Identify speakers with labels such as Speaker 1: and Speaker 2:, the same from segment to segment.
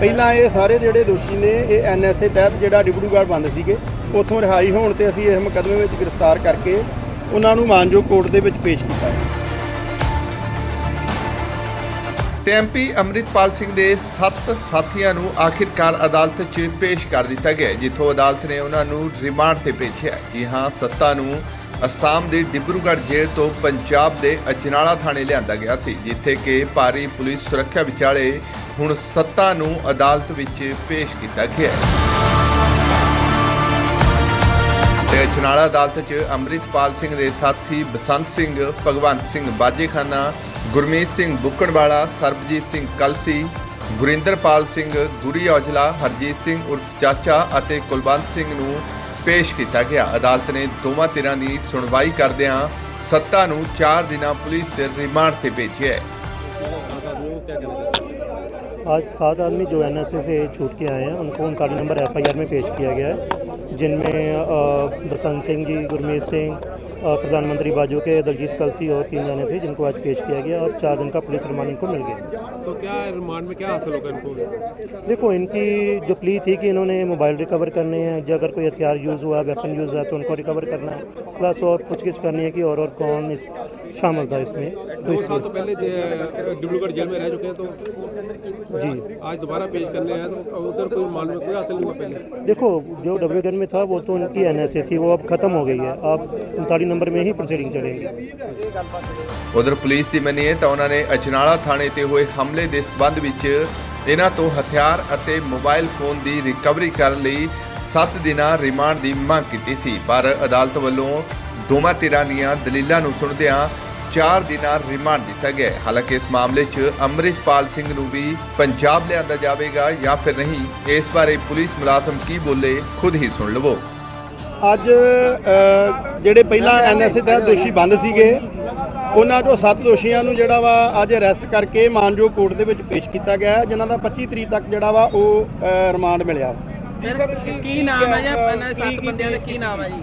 Speaker 1: ਪਹਿਲਾਂ ਇਹ ਸਾਰੇ ਜਿਹੜੇ ਦੋਸ਼ੀ ਨੇ, ਇਹ ਐਨਐਸਏ ਤਹਿਤ ਜਿਹੜਾ ਡਿਬੜੂਗੜ੍ਹ ਬੰਦ ਸੀਗੇ, ਉੱਥੋਂ ਰਿਹਾਈ ਹੋਣ ਤੇ ਅਸੀਂ ਇਸ ਮੁਕੱਦਮੇ ਵਿੱਚ ਗ੍ਰਿਫਤਾਰ ਕਰਕੇ ਉਹਨਾਂ ਨੂੰ ਮਾਨਜੋ ਕੋਰਟ ਦੇ ਵਿੱਚ ਪੇਸ਼ ਕੀਤਾ ਹੈ
Speaker 2: ਤੇ ਐਮਪੀ ਅੰਮ੍ਰਿਤਪਾਲ ਸਿੰਘ ਦੇ ਸੱਤ ਸਾਥੀਆਂ ਨੂੰ ਆਖਿਰਕਾਰ ਅਦਾਲਤ 'ਚ ਪੇਸ਼ ਕਰ ਦਿੱਤਾ ਗਿਆ ਜਿੱਥੋਂ ਅਦਾਲਤ ਨੇ ਉਹਨਾਂ ਨੂੰ ਰਿਮਾਂਡ ਤੇ ਭੇਜਿਆ ਹੈ। ਜੀ ਹਾਂ, ਸੱਤਾ ਨੂੰ ਅਸਾਮ ਦੇ ਡਿਬਰੂਗੜ੍ਹ ਜੇਲ੍ਹ ਤੋਂ ਪੰਜਾਬ ਦੇ ਅਜਨਾਲਾ ਥਾਣੇ ਲਿਆਂਦਾ ਗਿਆ ਸੀ, ਜਿੱਥੇ ਕਿ ਭਾਰੀ ਪੁਲਿਸ ਸੁਰੱਖਿਆ ਵਿਚਾਲੇ ਹੁਣ ਸੱਤਾ ਨੂੰ ਅਦਾਲਤ ਵਿੱਚ ਪੇਸ਼ ਕੀਤਾ ਗਿਆ ਤੇ ਅਜਨਾਲਾ ਅਦਾਲਤ 'ਚ ਅੰਮ੍ਰਿਤਪਾਲ ਸਿੰਘ ਦੇ ਸਾਥੀ ਬਸੰਤ ਸਿੰਘ, ਭਗਵੰਤ ਸਿੰਘ ਬਾਜੇਖਾਨਾ, ਗੁਰਮੀਤ ਸਿੰਘ ਬੁੱਕਣਵਾਲਾ, ਸਰਬਜੀਤ ਸਿੰਘ ਕਲਸੀ, ਗੁਰਿੰਦਰਪਾਲ ਸਿੰਘ ਗੁਰੀ ਔਜਲਾ, ਹਰਜੀਤ ਸਿੰਘ ਉਰਫ ਚਾਚਾ ਅਤੇ ਕੁਲਵੰਤ ਸਿੰਘ ਨੂੰ ਪੇਸ਼ ਕੀਤਾ ਗਿਆ। ਅਦਾਲਤ ਨੇ ਦੋਵਾਂ ਧਿਰਾਂ ਦੀ ਸੁਣਵਾਈ ਕਰਦਿਆਂ ਸੱਤਾ ਨੂੰ 4 ਦਿਨਾਂ ਪੁਲਿਸ ਰਿਮਾਂਡ ਤੇ ਭੇਜਿਆ ਹੈ।
Speaker 3: आज सात आदमी जो एन से छूट के आए हैं उनको उनतालीस नंबर एफआईआर में पेश किया गया है जिनमें अ, बसंत सिंह जी गुरमीत सिंह अ, प्रधानमंत्री बाजू के दलजीत कलसी और तीन जाने थे जिनको आज पेश किया गया और चार दिन का पुलिस रिमांड इनको मिल गया।
Speaker 4: तो क्या रिमांड में क्या हासिल होगा इनको?
Speaker 3: देखो इनकी जो प्ली थी कि इन्होंने मोबाइल रिकवर करने हैं जो अगर कोई हथियार यूज़ हुआ वेपन यूज़ हुआ तो उनको रिकवर करना है। प्लस और पूछगिछ करनी है कि और और कौन इस शामिल था इसमें। तो
Speaker 4: साल तो पहले डिब्रूगढ़ जेल में रह चुके हैं तो
Speaker 3: जी।
Speaker 4: आज दोबारा पेश करने हैं तो उधर कोई रिमांड में कोई हासिल नहीं हुआ पहले।
Speaker 3: देखो जो डब्ल्यू में था वो तो उनकी एनएसए थी वो अब ख़त्म हो गई है। अब उनतालीस नंबर में ही प्रोसीडिंग चलेगी
Speaker 2: ਉਧਰ ਪੁਲਿਸ ਦੀ ਮੰਨੀਏ ਤਾਂ ਉਹਨਾਂ ਨੇ ਅਜਨਾਲਾ ਥਾਣੇ ਤੇ ਹੋਏ ਹਮਲੇ ਦੇ ਸਬੰਧ ਵਿੱਚ ਇਹਨਾਂ ਤੋਂ ਹਥਿਆਰ ਅਤੇ ਮੋਬਾਈਲ ਫੋਨ ਦੀ ਰਿਕਵਰੀ ਕਰਨ ਲਈ 7 ਦਿਨਾਂ ਰਿਮਾਂਡ ਦੀ ਮੰਗ ਕੀਤੀ ਸੀ ਪਰ ਅਦਾਲਤ ਵੱਲੋਂ ਦੋਵਾਂ ਧਿਰਾਂ ਦੀਆਂ ਦਲੀਲਾਂ ਨੂੰ ਸੁਣਦਿਆਂ 4 ਦਿਨਾਂ ਰਿਮਾਂਡ ਦਿੱਤਾ ਗਿਆ ਹੈ। ਹਾਲਾਂਕਿ ਇਸ ਮਾਮਲੇ 'ਚ ਅੰਮ੍ਰਿਤਪਾਲ ਸਿੰਘ ਨੂੰ ਵੀ ਪੰਜਾਬ ਲਿਆਂਦਾ ਜਾਵੇਗਾ ਜਾਂ ਫਿਰ ਨਹੀਂ ਇਸ ਬਾਰੇ ਪੁਲਿਸ ਮੁਲਾਜ਼ਮ ਕੀ ਬੋਲੇ ਖੁਦ ਹੀ ਸੁਣ ਲਵੋ
Speaker 1: ਅੱਜ ਜਿਹੜੇ ਪਹਿਲਾਂ ਐਨਐਸਏ ਤਹਿਤ ਦੋਸ਼ੀ ਬੰਦ ਸੀਗੇ, ਉਹਨਾਂ ਚੋਂ ਸੱਤ ਦੋਸ਼ੀਆਂ ਨੂੰ ਜਿਹੜਾ ਵਾ ਅੱਜ ਅਰੈਸਟ ਕਰਕੇ ਮਾਨਜੋਗ ਕੋਰਟ ਦੇ ਵਿੱਚ ਪੇਸ਼ ਕੀਤਾ ਗਿਆ ਜਿਨ੍ਹਾਂ ਦਾ 25 ਤਰੀਕ ਤੱਕ ਜਿਹੜਾ ਵਾ ਉਹ ਰਿਮਾਂਡ ਮਿਲਿਆ।
Speaker 5: ਕੀ- ਨਾਮ ਹੈ ਜੀ ਇਹਨਾਂ ਸੱਤ ਬੰਦਿਆਂ ਦਾ ਕੀ ਨਾਮ ਹੈ ਜੀ?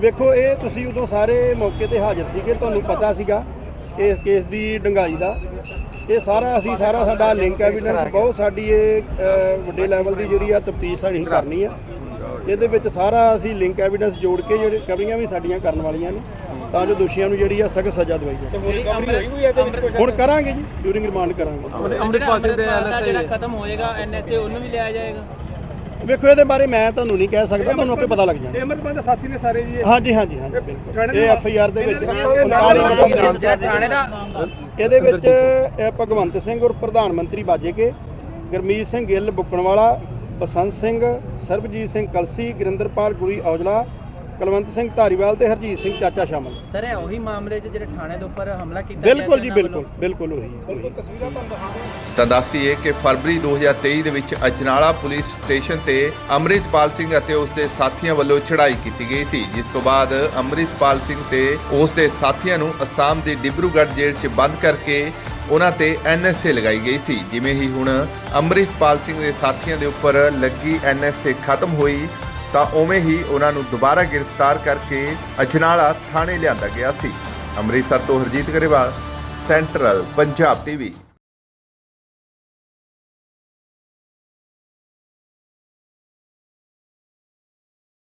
Speaker 1: ਵੇਖੋ ਇਹ ਤੁਸੀਂ ਉਦੋਂ ਸਾਰੇ ਮੌਕੇ ਤੇ ਹਾਜ਼ਰ ਸੀਗੇ ਤੁਹਾਨੂੰ ਪਤਾ ਸੀਗਾ ਇਸ ਕੇਸ ਦੀ ਡੰਗਾਈ ਦਾ। ਇਹ ਸਾਰਾ ਅਸੀਂ ਸਾਰਾ ਸਾਡਾ ਲਿੰਕ ਐਵੀਡੈਂਸ ਬਹੁਤ ਸਾਡੀ ਇਹ ਵੱਡੇ ਲੈਵਲ ਦੀ ਜਿਹੜੀ ਆ ਤਫਤੀਸ਼ ਸਾਡੀ ਕਰਨੀ ਆ। ਇਹਦੇ ਵਿੱਚ ਸਾਰਾ ਅਸੀਂ ਲਿੰਕ ਐਵੀਡੈਂਸ ਜੋੜ ਕੇ ਜਿਹੜੇ ਕਵਰੀਆਂ ਵੀ ਸਾਡੀਆਂ ਕਰਨ ਵਾਲੀਆਂ ਨੇ ਤਾਂ ਜੋ ਦੋਸ਼ੀਆਂ ਨੂੰ ਜਿਹੜੀ ਆ ਸਖਤ ਸਜ਼ਾ ਦਵਾਈ ਜਾਵੇ। ਹੁਣ ਕਰਾਂਗੇ ਜੀ ਡਿਊਰਿੰਗ ਰਿਮਾਂਡ ਕਰਾਂਗੇ।
Speaker 5: ਅੰਮ੍ਰਿਤਪਾਲ ਸਿੰਘ ਦੇ ਜਿਹੜਾ ਖਤਮ ਹੋਏਗਾ ਐਨਐਸਏ ਉਹਨੂੰ ਵੀ ਲਿਆ ਜਾਏਗਾ।
Speaker 1: ਵੇਖੋ ਇਹਦੇ ਬਾਰੇ ਮੈਂ ਤੁਹਾਨੂੰ ਨਹੀਂ ਕਹਿ ਸਕਦਾ ਤੁਹਾਨੂੰ ਆਪੇ ਪਤਾ ਲੱਗ ਜਾਣਾ।
Speaker 6: ਅਮਰਪਾਲ ਦੇ ਸਾਥੀ ਨੇ ਸਾਰੇ ਜੀ
Speaker 1: ਹਾਂਜੀ ਹਾਂਜੀ ਹਾਂਜੀ ਬਿਲਕੁਲ। ਇਹ ਐਫ ਆਈ ਆਰ ਦੇ ਵਿੱਚ
Speaker 6: ਥਾਣੇ ਦੇ
Speaker 1: 39 ਬਟਾ
Speaker 5: ਜਿਹੜਾ ਥਾਣੇ ਦਾ।
Speaker 1: ਇਹਦੇ ਵਿੱਚ ਇਹ ਭਗਵੰਤ ਸਿੰਘ ਔਰ ਪ੍ਰਧਾਨ ਮੰਤਰੀ ਬਾਜੇਕੇ ਗੁਰਮੀਤ ਸਿੰਘ ਗਿੱਲ ਬੁੱਕਣਵਾਲਾ ਬਸੰਤ ਸਿੰਘ ਸਰਬਜੀਤ ਸਿੰਘ ਕਲਸੀ ਗੁਰਿੰਦਰਪਾਲ ਗੁਰੀ ਔਜਲਾ ਕੁਲਵੰਤ ਸਿੰਘ ਧਾਰੀਵਾਲ ਤੇ ਹਰਜੀਤ ਸਿੰਘ ਚਾਚਾ ਸ਼ਾਮਲ
Speaker 5: ਸਰ ਇਹ ਉਹੀ ਮਾਮਲੇ 'ਚ ਜਿਹੜੇ ਥਾਣੇ ਦੇ ਉੱਪਰ ਹਮਲਾ ਕੀਤਾ ਗਿਆ
Speaker 1: ਬਿਲਕੁਲ ਜੀ ਬਿਲਕੁਲ। ਬਿਲਕੁਲ ਉਹੀ ਉਹੀ।
Speaker 2: ਤਾਂ ਦੱਸਦੀਏ ਕਿ ਫਰਵਰੀ 2023 ਦੇ ਵਿੱਚ ਅਜਨਾਲਾ ਪੁਲਿਸ ਸਟੇਸ਼ਨ ਤੇ ਅੰਮ੍ਰਿਤਪਾਲ ਸਿੰਘ ਅਤੇ ਉਸ ਦੇ ਸਾਥੀਆਂ ਵੱਲੋਂ ਚੜ੍ਹਾਈ ਕੀਤੀ ਗਈ ਸੀ ਜਿਸ ਤੋਂ ਬਾਅਦ ਅੰਮ੍ਰਿਤਪਾਲ ਸਿੰਘ ਤੇ ਉਸ ਦੇ ਸਾਥੀਆਂ ਨੂੰ ਅਸਾਮ ਦੀ ਡਿਬਰੂਗੜ੍ਹ ਜੇਲ੍ਹ 'ਚ ਬੰਦ ਕਰਕੇ ਉਹਨਾਂ ਤੇ ਐਨਐਸਏ ਲਗਾਈ ਗਈ ਸੀ ਜਿਵੇਂ ਹੀ ਹੁਣ ਅੰਮ੍ਰਿਤਪਾਲ ਸਿੰਘ ਦੇ ਸਾਥੀਆਂ ਦੇ ਉੱਪਰ ਲੱਗੀ ਐਨਐਸਏ ਖਤਮ ਹੋਈ ਤਾਂ ਉਵੇਂ ਹੀ ਉਹਨਾਂ ਨੂੰ ਦੁਬਾਰਾ ਗ੍ਰਿਫਤਾਰ ਕਰਕੇ ਅਜਨਾਲਾ ਥਾਣੇ ਲਿਆਂਦਾ ਗਿਆ ਸੀ। ਅੰਮ੍ਰਿਤਸਰ ਤੋਂ ਹਰਜੀਤ ਗਰੇਵਾਲ, ਸੈਂਟਰਲ ਪੰਜਾਬ ਟੀਵੀ।